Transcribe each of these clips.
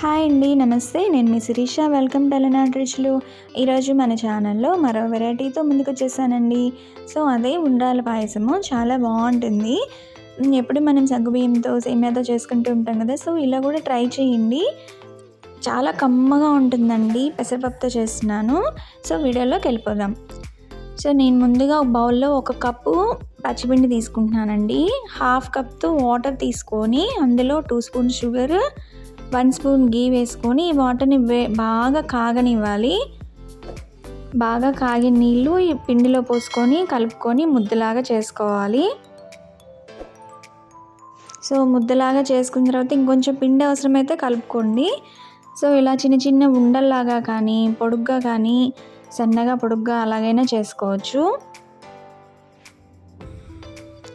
Hi అండి నమస్తే. నేను మీ శిరీష. వెల్కమ్ టెలనాట్ రిచ్లు ఈరోజు మన ఛానల్లో మరో వెరైటీతో ముందుకు వచ్చేసానండి సో అదే ఉండ్రాల పాయసము. చాలా బాగుంటుంది. ఎప్పుడు మనం సగ్గుబియ్యంతో సేమియాతో చేసుకుంటూ ఉంటాం కదా సో ఇలా కూడా ట్రై చేయండి. చాలా కమ్మగా ఉంటుందండి. పెసరపప్పుతో చేస్తున్నాను. సో వీడియోలోకి వెళ్ళిపోదాం. సో నేను ముందుగా ఒక బౌల్లో ఒక కప్పు పచ్చిపిండి తీసుకుంటున్నానండి. హాఫ్ కప్తో వాటర్ తీసుకొని అందులో two spoon sugar one spoon ghee వేసుకొని ఈ వాటర్ని బాగా కాగనివ్వాలి. బాగా కాగిన నీళ్ళు ఈ పిండిలో పోసుకొని కలుపుకొని ముద్దలాగా చేసుకోవాలి. సో ముద్దలాగా చేసుకున్న తర్వాత ఇంకొంచెం పిండి అవసరమైతే కలుపుకోండి. సో ఇలా చిన్న చిన్న ఉండల్లాగా కానీ పొడుగ్గా కానీ సన్నగా పొడుగ్గా అలాగైనా చేసుకోవచ్చు.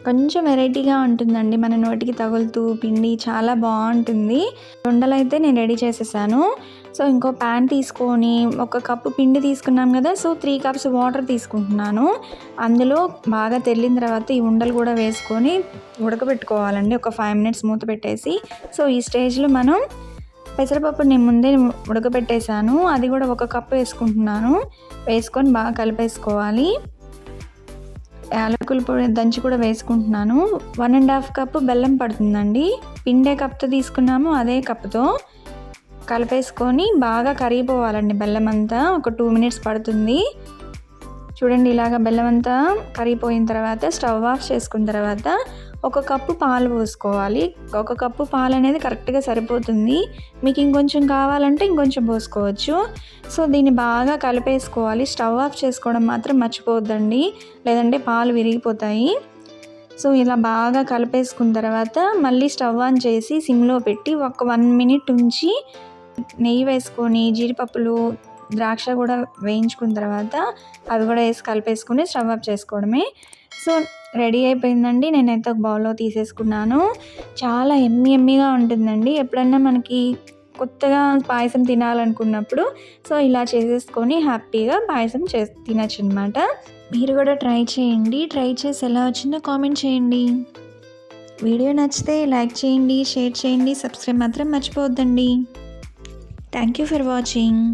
కొంచెం వెరైటీగా ఉంటుందండి. మన నోటికి తగులుతూ పిండి చాలా బాగుంటుంది. ఉండలు అయితే నేను రెడీ చేసేసాను. సో ఇంకో ప్యాన్ తీసుకొని ఒక కప్పు పిండి తీసుకున్నాం కదా సో త్రీ కప్స్ వాటర్ తీసుకుంటున్నాను. అందులో బాగా తెల్లిన తర్వాత ఈ ఉండలు కూడా వేసుకొని ఉడకబెట్టుకోవాలండి. ఒక ఫైవ్ మినిట్స్ మూత పెట్టేసి. సో ఈ స్టేజ్లో మనం పెసరపప్పు నేను ముందే ఉడకబెట్టేశాను అది కూడా ఒక కప్పు వేసుకుంటున్నాను. వేసుకొని బాగా కలిపేసుకోవాలి. యాలకుల పొడి దంచి కూడా వేసుకుంటున్నాను. వన్ అండ్ హాఫ్ కప్ బెల్లం పడుతుందండి. పిండే కప్తో తీసుకున్నాము అదే కప్తో కలిపేసుకొని బాగా కరిగిపోవాలండి బెల్లం అంతా. ఒక టూ మినిట్స్ పడుతుంది. చూడండి ఇలాగ బెల్లం అంతా కరిగిపోయిన తర్వాత స్టవ్ ఆఫ్ చేసుకున్న తర్వాత ఒక కప్పు పాలు పోసుకోవాలి. ఒక కప్పు పాలు అనేది కరెక్ట్గా సరిపోతుంది. మీకు ఇంకొంచెం కావాలంటే ఇంకొంచెం పోసుకోవచ్చు. సో దీన్ని బాగా కలిపేసుకోవాలి. స్టవ్ ఆఫ్ చేసుకోవడం మాత్రం మర్చిపోవద్దండి. లేదంటే పాలు విరిగిపోతాయి. సో ఇలా బాగా కలిపేసుకున్న తర్వాత మళ్ళీ స్టవ్ ఆన్ చేసి సిమ్లో పెట్టి ఒక వన్ మినిట్ ఉంచి నెయ్యి వేసుకొని జీడిపప్పులు ద్రాక్ష కూడా వేయించుకున్న తర్వాత అవి కూడా వేసి కలిపేసుకుని స్టవ్ ఆఫ్ చేసుకోవడమే. సో రెడీ అయిపోయిందండి. నేనైతే ఒక బౌల్లో తీసేసుకున్నాను. చాలా ఎమ్మి ఎమ్మిగా ఉంటుందండి. ఎప్పుడన్నా మనకి కొత్తగా పాయసం తినాలనుకున్నప్పుడు సో ఇలా చేసేసుకొని హ్యాపీగా పాయసం చే తినచ్చు అనమాట మీరు కూడా ట్రై చేయండి. ట్రై చేసి ఎలా వచ్చిందో కామెంట్ చేయండి. వీడియో నచ్చితే లైక్ చేయండి షేర్ చేయండి సబ్స్క్రైబ్ మాత్రం మర్చిపోవద్దండి. Thank you for watching.